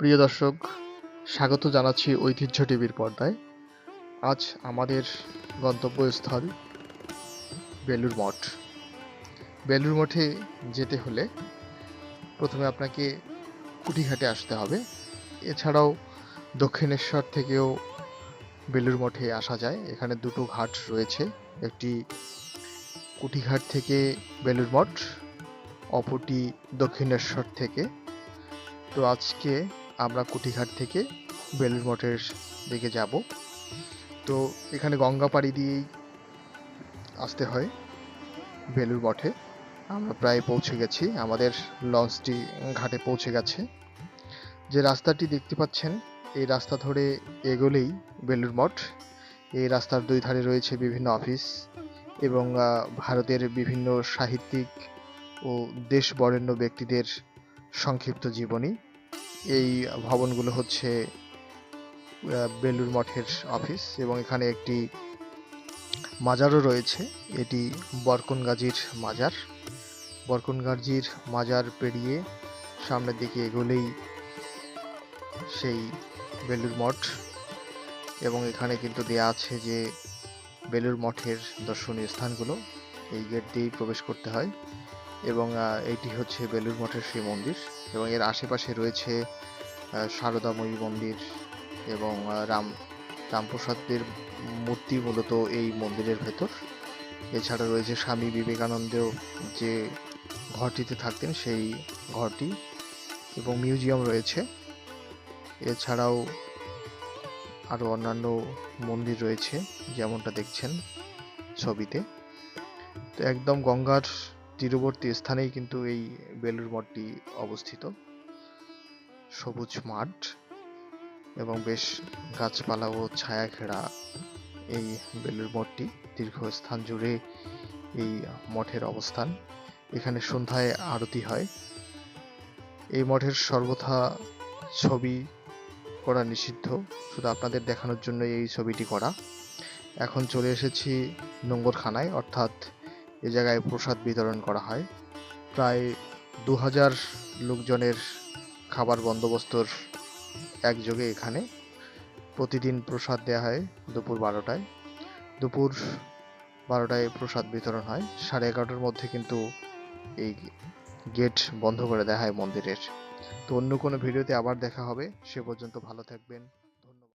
প্রিয় দর্শক, স্বাগত জানাচ্ছি ঐতিহ্য টিভির পর্দায়। আজ আমাদের গন্তব্যস্থল বেলুর মঠ। বেলুর মঠে যেতে হলে প্রথমে আপনাকে কুটিঘাটে আসতে হবে। এছাড়াও দক্ষিণেশ্বর থেকেও বেলুর মঠে আসা যায়। এখানে দুটো ঘাট রয়েছে। একটি কুটিঘাট থেকে বেলুর মঠ, অপরটি দক্ষিণেশ্বর থেকে। তো আজকে আমরা কুটিঘাট থেকে বেলুর মঠের দিকে যাব। তো এখানে গঙ্গা পাড়ি দিয়েই আসতে হয় বেলুর মঠে আমরা প্রায় পৌঁছে গেছি। আমাদের লঞ্চটি ঘাটে পৌঁছে গেছে। যে রাস্তাটি দেখতে পাচ্ছেন, এই রাস্তা ধরে এগোলেই বেলুর মঠ এই রাস্তার দুই ধারে রয়েছে বিভিন্ন অফিস এবং ভারতের বিভিন্ন সাহিত্যিক ও দেশ বরেণ্য ব্যক্তিদের সংক্ষিপ্ত জীবনী। এই ভবনগুলো হচ্ছে বেলুর মঠের অফিস এবং এখানে একটি মাজারও রয়েছে। এটি বরকন গাজীর মাজার। বরকন গাজীর মাজার পেরিয়ে সামনের দিকে এগোলেই সেই বেলুর মঠ এবং এখানে কিন্তু দেয়া আছে যে বেলুর মঠের দর্শনীয় স্থানগুলো। এই গেট দিয়েই প্রবেশ করতে হয়। এবং এটি হচ্ছে বেলুর মঠের সেই মন্দির এবং এর আশেপাশে রয়েছে আহ, সারদাময়ী মন্দির এবং রাম রামপ্রসাদের মূর্তি মূলত এই মন্দিরের ভেতর। এছাড়া রয়েছে স্বামী বিবেকানন্দেও যে ঘরটিতে থাকতেন সেই ঘরটি এবং মিউজিয়াম রয়েছে। এছাড়াও আরও অন্যান্য মন্দির রয়েছে যেমনটা দেখছেন ছবিতে। তো একদম গঙ্গার তীরবর্তী স্থানেই কিন্তু এই বেলুর মঠটি অবস্থিত। সবুজ মাঠ এবং বেশ গাছপালা ও ছায়া ঘেরা এই বেলুর মঠটি। দীর্ঘস্থান জুড়ে এই মঠের অবস্থান। এখানে সন্ধ্যায় আরতি হয়। এই মঠের সর্বথা ছবি করা নিষিদ্ধ। শুধু আপনাদের দেখানোর জন্য এই ছবিটি করা। এখন চলে এসেছি নোঙ্গরখানায়, অর্থাৎ এ জায়গায় প্রসাদ বিতরণ করা হয়। প্রায় দু হাজার লোকজনের খাবার বন্দোবস্তর একযোগে এখানে। প্রতিদিন প্রসাদ দেওয়া হয় দুপুর বারোটায়। দুপুর বারোটায় প্রসাদ বিতরণ হয়। সাড়ে এগারোটার মধ্যে কিন্তু এই গেট বন্ধ করে দেওয়া হয় মন্দিরের। তো অন্য কোনো ভিডিওতে আবার দেখা হবে। সে পর্যন্ত ভালো থাকবেন।